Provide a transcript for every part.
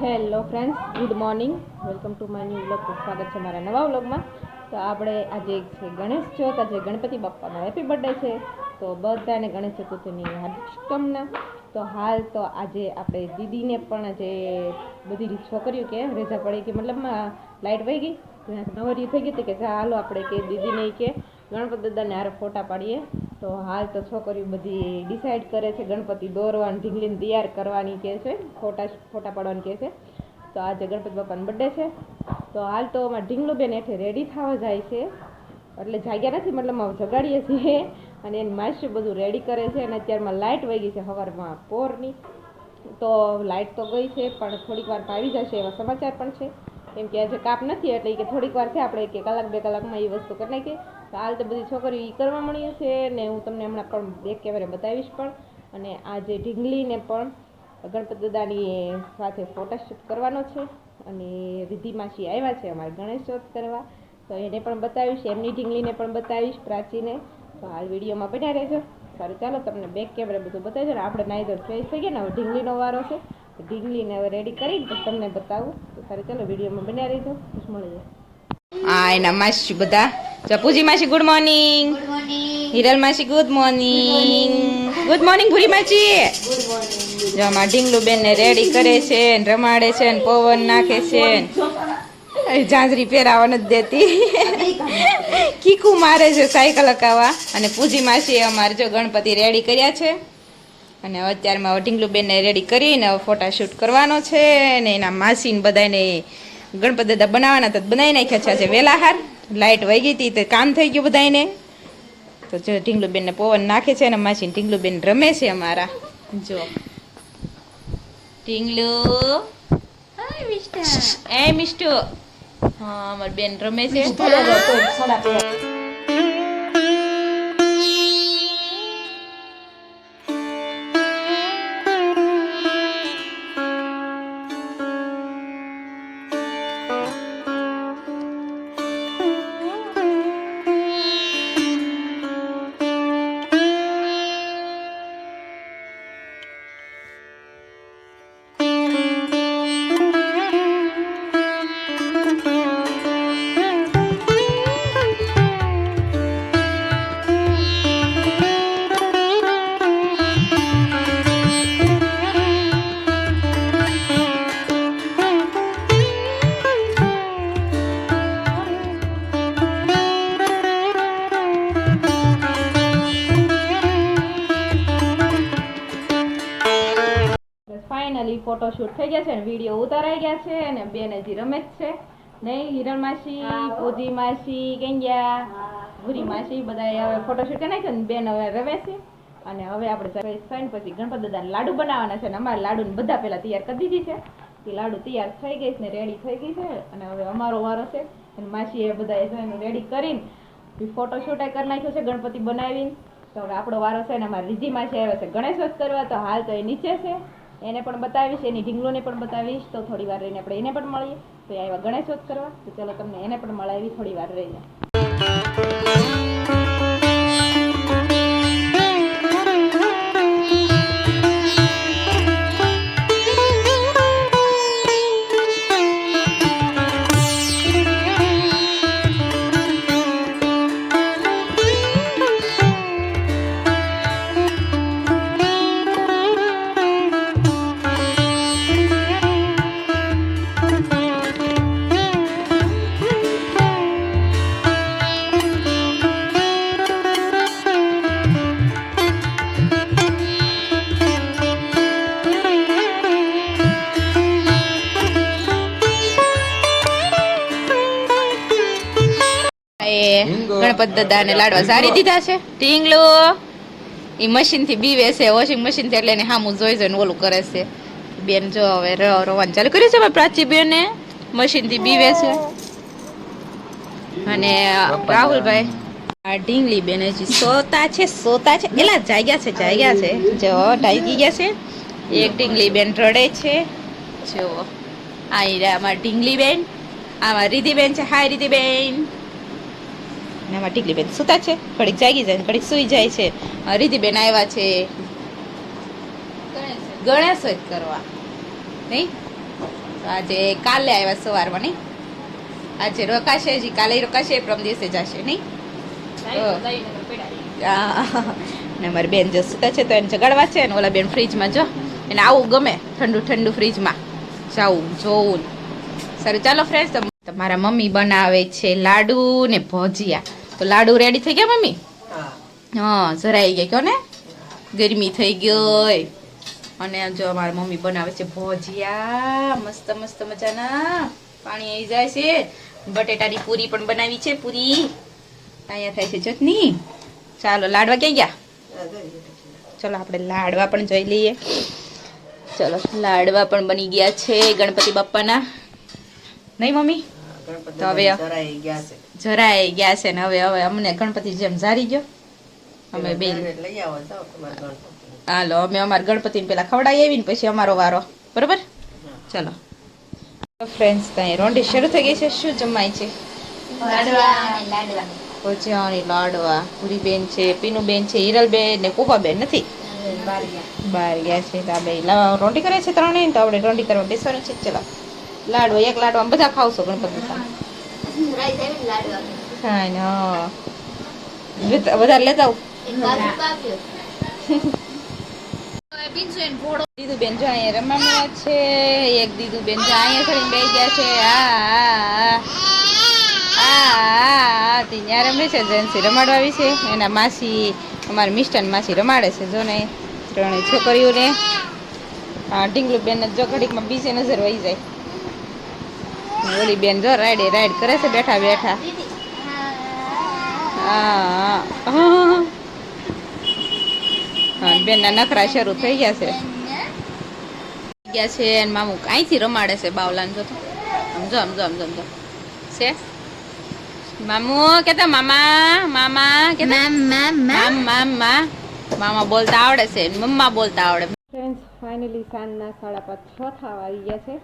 Hello friends good morning welcome to my new vlog સ્વાગત છે મારા નવા વ્લોગમાં તો આપણે આજે છે ગણેશ ચોથ. આજે ગણપતિ બાપ્પાનો હેપી બર્થડે છે. તો બધાને ગણેશ ચતુર્થીની હાર્દિક શુભકામના. તો હાલ તો આજે આપણે દીદીને પણ જે બધી છોકરીઓ કે રજા પડી ગઈ મતલબમાં લાઇટ વહી ગઈ. નવરી થઈ ગઈ હતી કે હાલો આપણે કે દીદીને કે ગણપતિ દાદાને હારે ફોટા પાડીએ. તો હાલ તો છોકરીઓ બધી ડિસાઈડ કરે છે ગણપતિ દોરવાની, ઢીંગલીને તૈયાર કરવાની કહે છે, ફોટા ફોટા પાડવાની કહે છે. તો આજે ગણપતિ બાપાનો બર્થડે છે. તો હાલ તો અમારે ઢીંગલું બેન હેઠે રેડી થવા જાય છે. એટલે જાગ્યા નથી, મતલબ અમે જગાડીએ છીએ. અને એની માસી બધું રેડી કરે છે અને અત્યારમાં લાઇટ વહી ગઈ છે સવારમાં પોરની. તો લાઇટ તો ગઈ છે, પણ થોડીક વાર આવી જશે એવા સમાચાર પણ છે. કેમ કે આજે કાપ નથી, એટલે કે થોડીક વાર છે આપણે કે કલાક, બે કલાકમાં એ વસ્તુ કરી નાખીએ. હાલ તો બધી છોકરીઓ એ કરવા મળી છે ને હું તમને હમણાં પણ એક કેમેરે બતાવીશ પણ. અને આ જે ઢીંગલીને પણ ગણપતિ દાદાની સાથે ફોટોશૂટ કરવાનો છે અને રિધિ માસી આવ્યા છે અમારે ગણેશ ચોથ કરવા. તો એને પણ બતાવીશ, એમની ઢીંગલીને પણ બતાવીશ પ્રાચીને. તો હાલ વિડીયોમાં બન્યા રહેજો. સારું, ચાલો તમને બેક કેમેરા બધું બતાવજો ને આપણે નાઈ તો ફ્રેશ થઈ ગયા ને, હવે ઢીંગલીનો વારો છે. ઢીંગલીને હવે રેડી કરીને તમને બતાવું. તો સારું, ચાલો વિડીયોમાં બન્યા રહેજો. ખુશ મળી જાય આ એના માસી બધા. જપુજી માસી ગુડ મોર્નિંગ હિરલ માસી ગુડ મોર્નિંગ ગુડ મોર્નિંગ ભૂરી માસી. જો આમાં ઢીંગલું બેન ને રેડી કરે છે ને રમાડે છે ને પવન નાખે છે ને. ઝાંઝરી પહેરાવા નથી દેતી. કીકુ મારે છે સાયકલ હકાવા અને પૂજી માસી અમારે જો ગણપતિ રેડી કર્યા છે. અને અત્યારમાં ઢીંગલું બેનને રેડી કરીને ફોટાશૂટ કરવાનો છે ને એના માસીને બધાને ગણપતિ દાદા બનાવવાના તો બનાવી નાખ્યા છે આજે વહેલા હાર લાઇટ વહી ગઈ હતી તો કામ થઈ ગયું બધાને તો જો ઢીંગલું બેનને પવન નાખે છે અને માસીને ઢીંગલુબેન રમે છે અમારા. જો. ઢીંગલું. એ મિસ્ટુ. હા અમારી બેન રમે છે. ફાઇનલી ફોટોશૂટ થઈ ગયા છે અને વીડિયો ઉતારાઈ ગયા છે અને બેન હજી રમે જ છે. નહીં હિરણ માસી પૂજી માસી કેંગ્યા ભૂરી માસી બધા હવે ફોટોશૂટ કરી નાખ્યો ને બેન હવે રમે છે. અને હવે આપણે ફ્રેન્ડ પછી ગણપત દાદાને લાડુ બનાવવાના છે અને અમારા લાડુને બધા પહેલાં તૈયાર કરી દીધી છે. તે લાડુ તૈયાર થઈ ગઈ છે ને રેડી થઈ ગઈ છે અને હવે અમારો વારો છે. અને માસી એ બધા રેડી કરીને ફોટોશૂટ કરી નાખ્યો છે ગણપતિ બનાવીને. તો હવે આપણો વારો છે ને અમારે રીધી માસી આવ્યો છે ગણેશ કરવા તો હાલ તો એ નીચે છે. એને પણ બતાવીશ, એની ઢીંગલોને પણ બતાવીશ, તો થોડી વાર રહીને આપણે એને પણ મળીએ. તો આવ્યા ગણેશ વધ કરવા, તો ચાલો તમને એને પણ મળાવી થોડી વાર રહીને. ગણપત દાદાને લાડવા સારી દીધા છે. ટીંગલો. એ મશીનથી બીવે છે વોશિંગ મશીનથી એટલે એને હામું જોઈ જોઈને ઓલું કરે છે. બેન જો હવે રોવાનું ચાલુ કર્યું છે પ્રાચી બેને? મશીનથી બીવે છે. અને રાહુલભાઈ? આ ઢીંગલી બેન હજી સોતા છે સોતા છે. એલા જાગ્યા છે જાગ્યા છે. જો ડાઈ ગયા છે. એક ઢીંગલી બેન રડે છે. જો આ અમારી ઢીંગલી બેન. આમાં રીધિબેન છે હાય રીધિબેન ને આમાં ટીકલી બેન સુતા છે. ઘડીક જાગી જાય ને ઘડીક સુઈ જાય છે. રીધિબેન આવ્યા છે. ગણેશ જ કરવા. નહીં? આજે કાલે આવ્યા સવારમાં નહીં? આજે રોકાશે હજી કાલે રોકાશે પ્રમ દિવસે જશે નહીં? ને મારી બેન જો સુતા છે તો એને જગાડવા છે ને ઓલા બેન ફ્રીજમાં જો. એને આવું ગમે ઠંડુ ઠંડુ ફ્રીજમાં. જાવું જોવું. સારું ચાલો ફ્રેન્ડ્સ તો મારા મમ્મી બનાવે છે લાડુ ને ભજીયા. તો લાડુ રેડી થઈ ગયા મમ્મી? હા. જરાઈ ગયા કયો ને? ગરમી થઈ ગઈ. અને જો મારા મમ્મી બનાવે છે ભજીયા. મસ્ત મસ્ત મજાના. પાણી આવી જાય છે. બટેટાની પૂરી પણ બનાવી છે પૂરી. અહીંયા થાય છે ચટણી. ચાલો લાડવા ક્યાં ગયા? ચલો આપણે લાડવા પણ જોઈ લઈએ. ચલો લાડવા પણ બની ગયા છે ગણપતિ બાપ્પાના. નહીં મમ્મી? તો હવે જરાય ગયા છે. ને હવે હવે અમને ગણપતિ જેમ ઝારી ગયો. અમે બે હાલો અમે અમારા ગણપતિને પેલા ખવડાવી આવીને પછી અમારો વારો. બરોબર? ચલો. ફ્રેન્ડ્સ ત્યાં રોંડી શરૂ થઈ ગઈ છે. શું જમાય છે? ભજીયાની લાડવા. પૂરી બેન છે પીનુ બેન છે હિરલ બેન ને કુપા બેન નથી? બાર ગયા. છે. તો આ બે રોંડી કરે છે ત્રણેય તો આપણે રોંડી કરવા બેસવાનું છે. ચલો. લાડવા એક લાડવા બધા ખાવશો ગણપતિ હા, ને વધારે લેતા આવું. બેન જો અહીંયા રમાડ્યા છે, એક દીદુબેન જો અહીંયા ચડીને બે ગયા છે આ ત્યાં રમે છે જેન્સી રમાડવા આવી એના માસી, અમારા મિસ્ટર માસી રમાડે છે, જો ને. ત્રણેય છોકરીઓને. ઢીંગલું બેન જો ઘડીકમાં બીજે નજર વહી જાય. ઓલી બેન જો રાઈડે રાઈડ કરે છે બેઠા બેઠા. હા હા. હા નખરા શરૂ થઈ ગયા છે. ગયા છે અને મામુ અહીંથી રમાડે છે બાવલાને જો સમજો સમજો સમજો આમ જો આમ જો આમ જો. છે? મામુ કેતા મામા? મામા કેતા? મામા મામા મામા. બોલતા આવડે છે અને મમ્મા બોલતા આવડે. ફ્રેન્ડ્સ ફાઇનલી સાંજના સાડા પાંચ છ થવા આવી ગયા છે.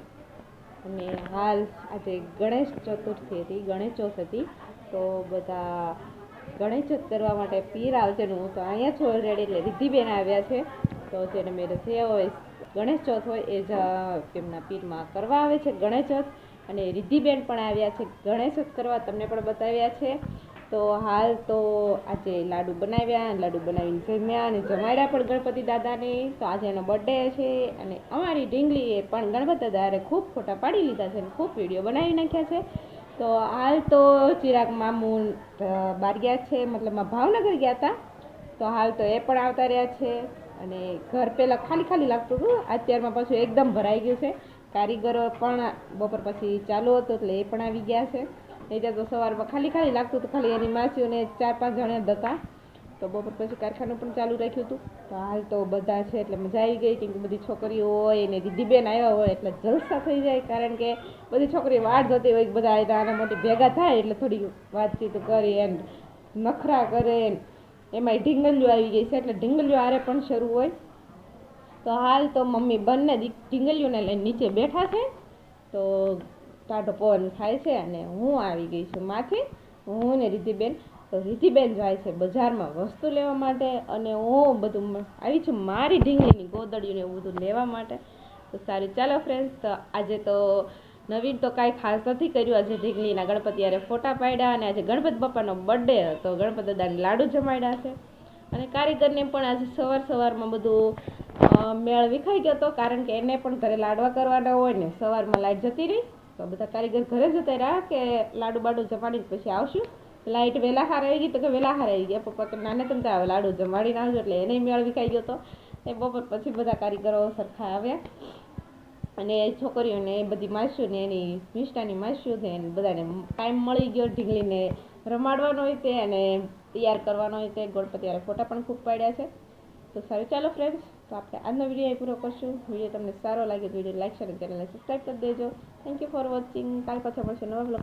અને હાલ આજે ગણેશ ચતુર્થી હતી ગણેશ ચોથ હતી. તો બધા ગણેશ ચોથ કરવા માટે પીર આવશે હું તો અહીંયા છું ઓલરેડી એટલે રિદ્ધિબેન આવ્યા છે. તો જેને મેં જે હોય, ગણેશ ચોથ હોય એ જ તેમના પીરમાં કરવા આવે છે ગણેશ ચોથ. અને રિદ્ધિબેન પણ આવ્યા છે ગણેશ ચોથ કરવા તમને પણ બતાવ્યા છે. તો હાલ તો આજે લાડુ બનાવ્યા, લાડુ બનાવીને જમ્યા અને જમાડ્યા પણ ગણપતિ દાદાને. તો આજે એનો બર્થડે છે અને અમારી ઢીંગલીએ પણ ગણપતિ દાદાએ ખૂબ ફોટા પાડી લીધા છે અને ખૂબ વીડિયો બનાવી નાખ્યા છે. તો હાલ તો ચિરાગ મામુ બાર ગયા છે, મતલબ ભાવનગર ગયા હતા તો હાલ તો એ પણ આવતા રહ્યા છે અને ઘર પહેલાં ખાલી ખાલી લાગતું હતું. અત્યારમાં પાછું એકદમ ભરાઈ ગયું છે. કારીગરો પણ બપોર પછી ચાલુ હતું એટલે એ પણ આવી ગયા છે. નહીં તો સવારમાં ખાલી ખાલી લાગતું હતું, ખાલી એની માસીઓને ચાર પાંચ જણા જ હતા. તો બપોર પછી કારખાનું પણ ચાલુ રાખ્યું હતું. તો હાલ તો બધા છે એટલે મજા આવી ગઈ કેમ કે બધી છોકરીઓ હોય ને દીદીબેન આવ્યા હોય એટલે જલસા થઈ જાય કારણ કે બધી છોકરીઓ વાટ જતી હોય બધા નાના મોટી ભેગા થાય એટલે થોડી વાતચીત કરી એમ નખરા કરે એમાં ઢીંગલીઓ આવી ગઈ છે એટલે ઢીંગલીઓ આરે પણ શરૂ હોય. તો હાલ તો મમ્મી બંને ઢીંગલીઓને લઈને નીચે બેઠા છે. તો ટાઢો પવન થાય છે અને હું આવી ગઈ છું માથે હું ને રિધિબેન તો રિદ્ધિબેન જાય છે બજારમાં વસ્તુ લેવા માટે અને હું બધું આવી છું મારી ઢીંગલીની ગોદડીઓને એવું બધું લેવા માટે. તો સારું, ચાલો ફ્રેન્ડ્સ તો આજે તો નવીન તો કાંઈ ખાસ નથી કર્યું. આજે ઢીંગલીના ગણપતિ યારે ફોટા પાડ્યા અને આજે ગણપતિ બાપાનો બર્થડે હતો. ગણપત દાદાને લાડુ જમાડ્યા છે. અને કારીગરને પણ આજે સવાર સવારમાં બધું મેળ વિખાઈ ગયો હતો. કારણ કે એને પણ ઘરે લાડવા કરવાના હોય ને સવારમાં લાઈટ જતી રહી. તો બધા કારીગર ઘરે જતા રહ્યા કે લાડુ બાડુ જમાડીને પછી આવશું? લાઈટ વહેલા હાર આવી ગઈ તો કે વહેલા હાર આવી ગયા? પપ્પા કે નાને તમે આવે લાડુ જમાડીને આવજો એટલે એને મેળ વિખાઈ ગયો હતો એ બપોર પછી બધા કારીગરો સરખા આવ્યા. અને છોકરીઓને એ બધી માસીઓ ને એની નિષ્ઠાની માસીઓ છે એને બધાને ટાઈમ મળી ગયો ઢીંગલીને રમાડવાનો હોય તે અને તૈયાર કરવાનો હોય તે. ગણપતિ ફોટા પણ ખૂબ પાડ્યા છે. તો સારું, ચાલો ફ્રેન્ડ્સ તો આપણે આજનો વીડિયો પૂરો કરશું. વીડિયો તમને સારો લાગે તો વીડિયો લાઈક શેર અને ચેનલને સબસ્ક્રાઈબ કરી દેજો. થેન્ક યુ ફોર વોચિંગ કાલ પાછા મળશે નવા બ્લોગ